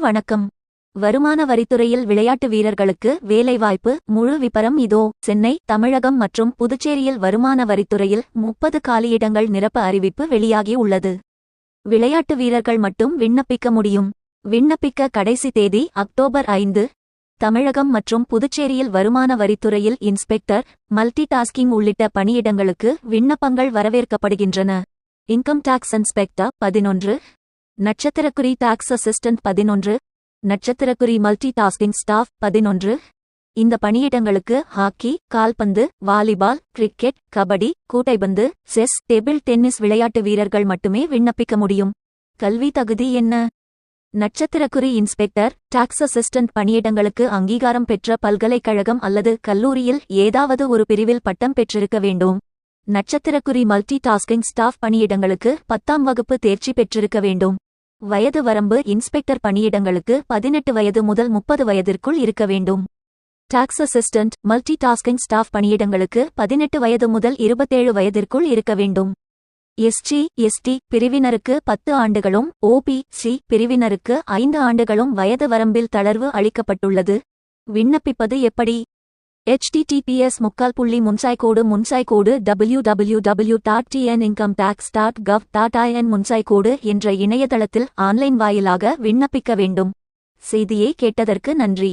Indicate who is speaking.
Speaker 1: வணக்கம். வருமான வரித்துறையில் விளையாட்டு வீரர்களுக்கு வேலைவாய்ப்பு முழு விபரம் இதோ. சென்னை தமிழகம் மற்றும் புதுச்சேரியில் வருமான வரித்துறையில் முப்பது காலியிடங்கள் நிரப்ப அறிவிப்பு வெளியாகி உள்ளது. விளையாட்டு வீரர்கள் மட்டும் விண்ணப்பிக்க முடியும். விண்ணப்பிக்க கடைசி தேதி அக்டோபர் ஐந்து. தமிழகம் மற்றும் புதுச்சேரியில் வருமான வரித்துறையில் இன்ஸ்பெக்டர் மல்டி டாஸ்கிங் உள்ளிட்ட பணியிடங்களுக்கு விண்ணப்பங்கள் வரவேற்கப்படுகின்றன. இன்கம் டாக்ஸ் இன்ஸ்பெக்டர் பதினொன்று. நட்சத்திரக்குறி டாக்ஸ் அசிஸ்டன்ட் பதினொன்று. நட்சத்திரக்குறி மல்டி டாஸ்கிங் ஸ்டாஃப் பதினொன்று. இந்த பணியிடங்களுக்கு ஹாக்கி கால்பந்து வாலிபால் கிரிக்கெட் கபடி கூட்டைபந்து செஸ் டேபிள் டென்னிஸ் விளையாட்டு வீரர்கள் மட்டுமே விண்ணப்பிக்க முடியும். கல்வி தகுதி என்ன? நட்சத்திரக்குறி இன்ஸ்பெக்டர் டாக்ஸ் அசிஸ்டன்ட் பணியிடங்களுக்கு அங்கீகாரம் பெற்ற பல்கலைக்கழகம் அல்லது கல்லூரியில் ஏதாவது ஒரு பிரிவில் பட்டம் பெற்றிருக்க வேண்டும். நட்சத்திரக்குறி மல்டி டாஸ்கிங் ஸ்டாஃப் பணியிடங்களுக்கு பத்தாம் வகுப்பு தேர்ச்சி பெற்றிருக்க வேண்டும். வயது வரம்பு இன்ஸ்பெக்டர் பணியிடங்களுக்கு பதினெட்டு வயது முதல் முப்பது வயதிற்குள் இருக்க வேண்டும். Tax assistant multi tasking staff பணியிடங்களுக்கு பதினெட்டு வயது முதல் இருபத்தேழு வயதிற்குள் இருக்க வேண்டும். எஸ்டி எஸ்டி பிரிவினருக்கு பத்து ஆண்டுகளும் ஓபிசி பிரிவினருக்கு ஐந்து ஆண்டுகளும் வயது வரம்பில் தளர்வு அளிக்கப்பட்டுள்ளது. விண்ணப்பிப்பது எப்படி? ஹெச்டிடிபிஎஸ் முக்கால் புள்ளி முன்சாய்கோடு முன்சாய்கோடு W W W dot TN income tax dot gov dot IN முன்சாய்கோடு என்ற இணையதளத்தில் ஆன்லைன் வாயிலாக விண்ணப்பிக்க வேண்டும். செய்தியை கேட்டதற்கு நன்றி.